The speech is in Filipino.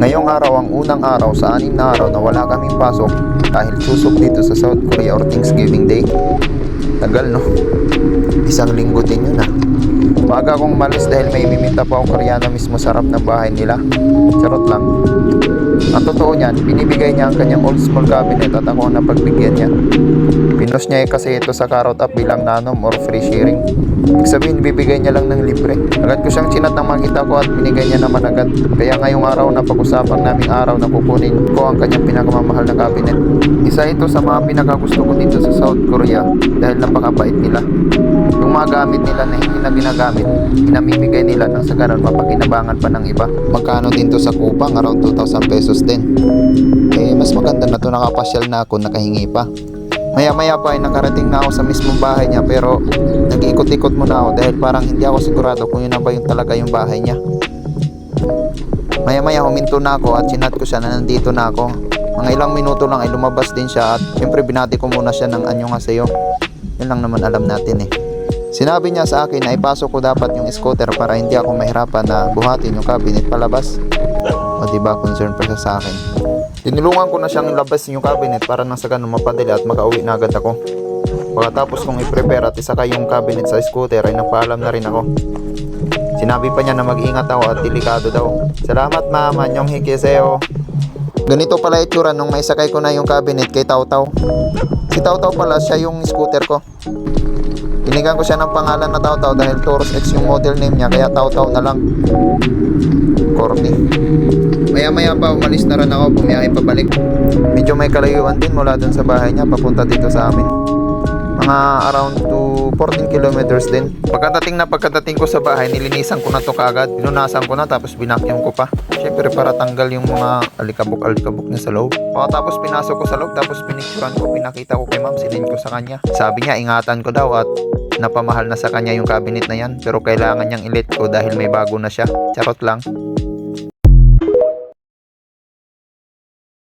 Ngayong araw ang unang araw sa anim na araw na wala kaming pasok dahil susok dito sa South Korea or Thanksgiving Day. Tagal no? Isang linggo din yun ah. Maaga akong malis dahil may miminta pa akong Koreana mismo sa harap ng bahay nila. Charot lang. Totoo niyan, binibigay niya ang kanyang old small cabinet at ako ang napagbigyan niya. Pinos niya eh kasi ito sa Carrot App bilang nanom or free sharing. Ibig sabihin, bibigay niya lang ng libre. Agad ko siyang chinat ng makita ko at binigay niya naman agad. Kaya ngayong araw na pag-usapan naming araw na kukunin ko ang kanyang pinakamamahal na cabinet. Isa ito sa mga pinakagusto ko dito sa South Korea dahil napakabait nila. Yung mga gamit nila na hindi na ginagamit, pinamimigay nila nang sa ganun mapakinabangan pa ng iba. Magkano din to sa kupang? Around 2,000 pesos din. Eh, mas maganda na to nakapasyal na ako, nakahingi pa. Maya maya pa ay nakarating na ako sa mismong bahay niya pero nag-ikot-ikot muna ako dahil parang hindi ako sigurado kung yun na ba yung talaga yung bahay niya. Maya maya huminto na ako at sinat ko siya na nandito na ako. Mga ilang minuto lang ay lumabas din siya at syempre binati ko muna siya ng anyo nga sa'yo. Yun lang naman alam natin eh. Sinabi niya sa akin na ipasok ko dapat yung scooter para hindi ako mahirapan na buhatin yung cabinet palabas. O diba concern pa siya sa akin. Tinulungan ko na siyang labas yung cabinet para nang sa ganun mapadali at makauwi na agad ako. Pagkatapos kong i-prepare at isakay yung cabinet sa scooter ay nagpaalam na rin ako. Sinabi pa niya na mag-ingat ako at delikado daw. Salamat ma'am, anyong hikiseo. Ganito pala itsura nung may sakay ko na yung cabinet kay Tau Tau. Si Tau Tau pala siya yung scooter ko. Binigyan ko siya ng pangalan na Tau Tau dahil Taurus X yung model name niya kaya Tau Tau na lang. Corny. Maya maya pa umalis na rin ako bumiyahe pabalik. Medyo may kalayuan din mula dun sa bahay niya papunta dito sa amin. Mga around to 14 kilometers din. Pagkadating na pagkadating ko sa bahay, nilinisan ko na to kagad. Pinunasan ko na tapos binakyong ko pa. Syempre para tanggal yung mga alikabok-alikabok niya sa loob. Pagkatapos pinasok ko sa loob tapos pinicturan ko, pinakita ko kay ma'am, sinend ko sa kanya. Sabi niya ingatan ko daw at napamahal na sa kanya yung cabinet na yan pero kailangan niyang ilit ko dahil may bago na siya. Charot lang.